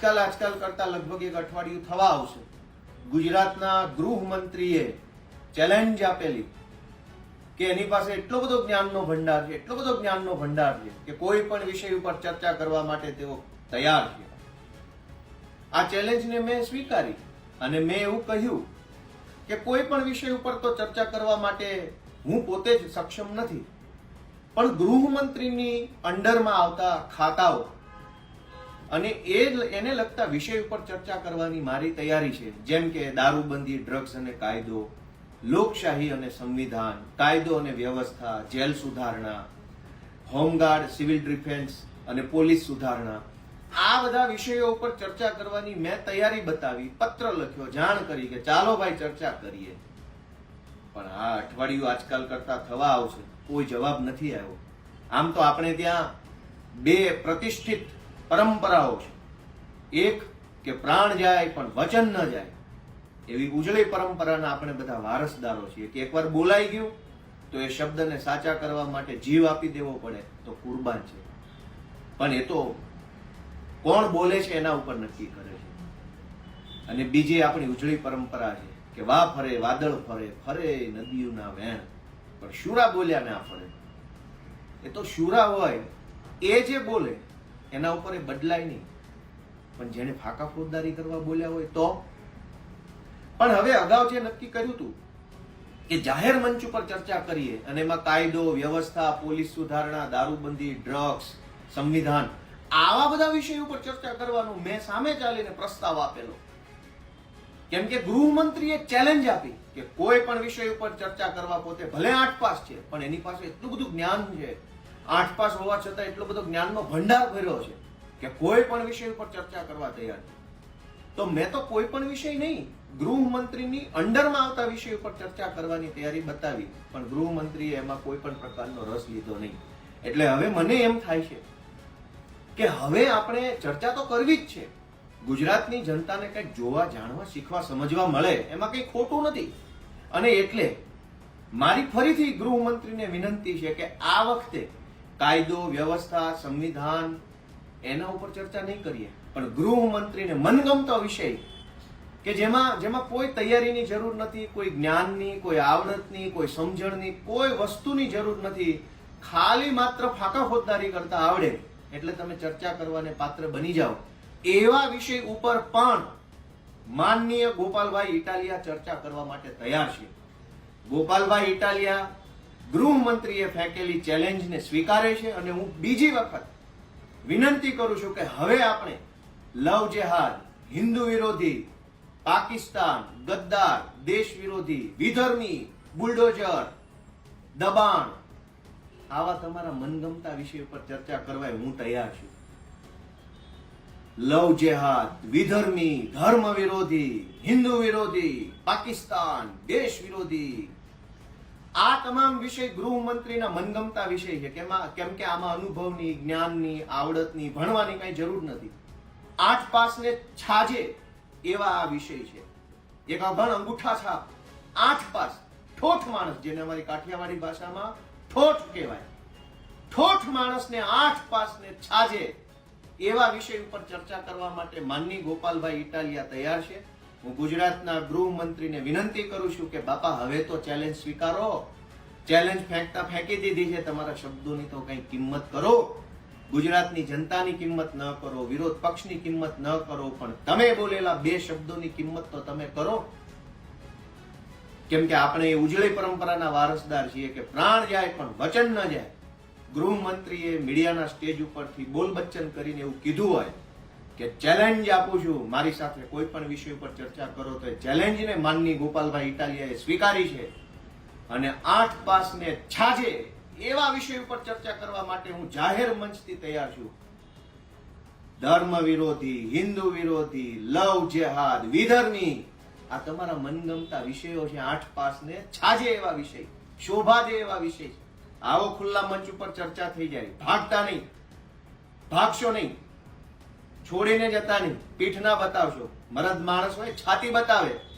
આજકાલ આજકાલ કરતા લગભગ એક અઠવાડિયું થવા આવશે. ગુજરાતના ગૃહમંત્રીએ ચેલેન્જ આપેલી કે એની પાસે એટલો બધો જ્ઞાનનો ભંડાર છે, એટલો બધો જ્ઞાનનો ભંડાર છે કે કોઈ પણ વિષય ઉપર ચર્ચા કરવા માટે તેઓ તૈયાર છે. આ ચેલેન્જને મેં સ્વીકારી અને મેં એવું કહ્યું કે કોઈ પણ વિષય ઉપર તો ચર્ચા કરવા માટે હું પોતે જ સક્ષમ નથી. પણ ગૃહમંત્રીની અંડરમાં આવતા ખાતાઓ અને એ એને લગતા વિષય ઉપર ચર્ચા કરવાની મારી તૈયારી છે. જેમ કે દારૂબંધી ડ્રગ્સ અને કાયદો, લોકશાહી અને સંવિધાન, કાયદો અને વ્યવસ્થા, જેલ સુધારણા, હોમગાર્ડ, સિવિલ ડિફેન્સ અને પોલીસ સુધારણા. આ બધા વિષયો ઉપર ચર્ચા કરવાની મેં તૈયારી બતાવી, પત્ર લખ્યો, જાણ કરી કે ચાલો ભાઈ ચર્ચા કરીએ. પણ આ અઠવાડિયું આજકાલ કરતા થવા આવશે. કોઈ જવાબ નથી આવ્યો. આમ તો આપણે ત્યાં બે પ્રતિષ્ઠિત પરંપરાઓ છે. એક કે પ્રાણ જાય પણ વચન ન જાય. એવી ઉજળી પરંપરાના આપણે બધા વારસદારો છીએ કે એકવાર બોલાઈ ગયું તો એ શબ્દને સાચા કરવા માટે જીવ આપી દેવો પડે તો કુરબાન છે. પણ એ તો કોણ બોલે છે એના ઉપર નક્કી કરે છે. અને બીજી આપણી ઉજળી પરંપરા છે કે વા ફરે, વાદળ ફરે ફરે નદીઓના વેણ. પણ શુરા બોલ્યા ના ફરે. એ તો શુરા હોય, એ જે બોલે એના ઉપર એ બદલાય નહીં. પણ જેને ફાકા ફોજદારી કરવા બોલ્યા હોય તો? પણ હવે અગાઉ જે નક્કી કર્યું હતું કે જાહેર મંચ ઉપર ચર્ચા કરીએ અને એમાં કાયદો, વ્યવસ્થા, પોલીસ સુધારણા, દારૂબંધી, ડ્રગ્સ, સંવિધાન, આવા બધા વિષયો ઉપર ચર્ચા કરવાનું મેં સામે ચાલીને પ્રસ્તાવ આપેલો. કેમ કે ગૃહમંત્રીએ ચેલેન્જ આપી કે કોઈ પણ વિષય ઉપર ચર્ચા કરવા પોતે ભલે આઠ પાસ છે, પણ એની પાસે એટલું બધું જ્ઞાન છે આઠ પાસ હોવા છતાં એટલો બધો જ્ઞાનનો ભંડાર ભર્યો છે કે કોઈ પણ વિષય ઉપર ચર્ચા કરવા તૈયાર છે. તો મેં તો કોઈ પણ વિષય નહીં, ગૃહમંત્રીની અંડરમાં આવતા વિષય ઉપર ચર્ચા કરવાની તૈયારી બતાવી, પણ ગૃહમંત્રીએ એમાં કોઈ પણ પ્રકારનો રસ લીધો નહીં. એટલે હવે મને એમ થાય છે કે હવે આપણે ચર્ચા તો કરવી જ છે. ગુજરાતની જનતાને કંઈક જોવા, જાણવા, શીખવા, સમજવા મળે, એમાં કંઈ ખોટું નથી. અને એટલે મારી ફરીથી ગૃહમંત્રીને વિનંતી છે કે આ વખતે કાયદો, વ્યવસ્થા, સંવિધાન, એના ઉપર ચર્ચા નહીં કરીએ. પણ ગૃહમંત્રીને મનગમતો વિષય કે જેમાં જેમાં કોઈ તૈયારીની જરૂર નથી, કોઈ જ્ઞાનની, કોઈ આવડતની, કોઈ સમજણની, કોઈ વસ્તુની જરૂર નથી. ખાલી માત્ર ફાકા ફોજદારી કરતા આવડે. એટલે તમે ચર્ચા કરવાને પાત્ર બની જાઓ. એવા વિષય ઉપર પણ માનનીય ગોપાલભાઈ ઇટાલિયા ચર્ચા કરવા માટે તૈયાર છે. ગોપાલભાઈ ઇટાલિયા ગૃહમંત્રીએ ફેંકેલી ચેલેન્જને સ્વીકારે છે અને હું બીજી વખત વિનંતી કરું છું કે હવે આપણે લવ જેહાદ, હિન્દુ વિરોધી, પાકિસ્તાન, ગદ્દાર, દેશ વિરોધી, વિધર્મી, બુલડોઝર, દબાણ, આવા તમારા મનગમતા વિષય પર ચર્ચા કરવા હું તૈયાર છું. લવ જેહાદ, વિધર્મી, ધર્મ વિરોધી, હિન્દુ વિરોધી, પાકિસ્તાન, દેશ વિરોધી આ તમામ વિષય ગૃહમંત્રીના મનગમતા વિષય છે. કેમાં કેમ કે આમાં અનુભવની, જ્ઞાનની, આવડતની, ભણવાની કઈ જરૂર નથી. આઠ પાસને છાજે એવા આ વિષય છે. એક અભણ અંગૂઠા છાપ. આઠ પાસ ઠોઠ માણસ, જેને અમારી કાઠિયાવાડી ભાષામાં ઠોઠ કહેવાય. ઠોઠ માણસને આઠ પાસને છાજે એવા વિષય ઉપર ચર્ચા કરવા માટે માનની ગોપાલભાઈ ઇટાલિયા તૈયાર છે. હું ગુજરાતના ગૃહમંત્રીને વિનંતી કરું છું કે બાપા, હવે તો ચેલેન્જ સ્વીકારો. ચેલેન્જ ફેંકતા ફેંકી દીધી છે. તમારા શબ્દોની તો કંઈ કિંમત કરો. ગુજરાતની જનતાની કિંમત ન કરો, વિરોધ પક્ષની કિંમત ન કરો, પણ તમે બોલેલા બે શબ્દોની કિંમત તો તમે કરો. કેમ કે આપણે એ ઉજળી પરંપરાના વારસદાર છીએ કે પ્રાણ જાય પણ વચન ન જાય. ગૃહમંત્રીએ મીડિયાના સ્ટેજ ઉપરથી બોલ બચ્ચન કરીને એવું કીધું હોય. કે ચેલેન્જ આપું છું. મારી સાથે કોઈ પણ વિષય ઉપર ચર્ચા કરો તો ચેલેન્જને માનની ગોપાલભાઈ ઇટાલિયાએ સ્વીકારી છે. અને આઠ પાસને છાજે એવા વિષય ઉપર ચર્ચા કરવા માટે હું જાહેર મંચથી તૈયાર છું. ધર્મ વિરોધી, હિન્દુ વિરોધી, લવ જેહાદ, વિધર્મી, આ તમારા મનગમતા વિષયો છે. આઠ પાસને છાજે એવા વિષય, શોભા દે એવા વિષય આવો ખુલ્લા મંચ ઉપર ચર્ચા થઈ જાય. ભાગતા નહીં. ભાગશો નહીં. છોડીને જતા નહીં. પીઠ ના બતાવશો. મરદ માણસ હોય છાતી બતાવે.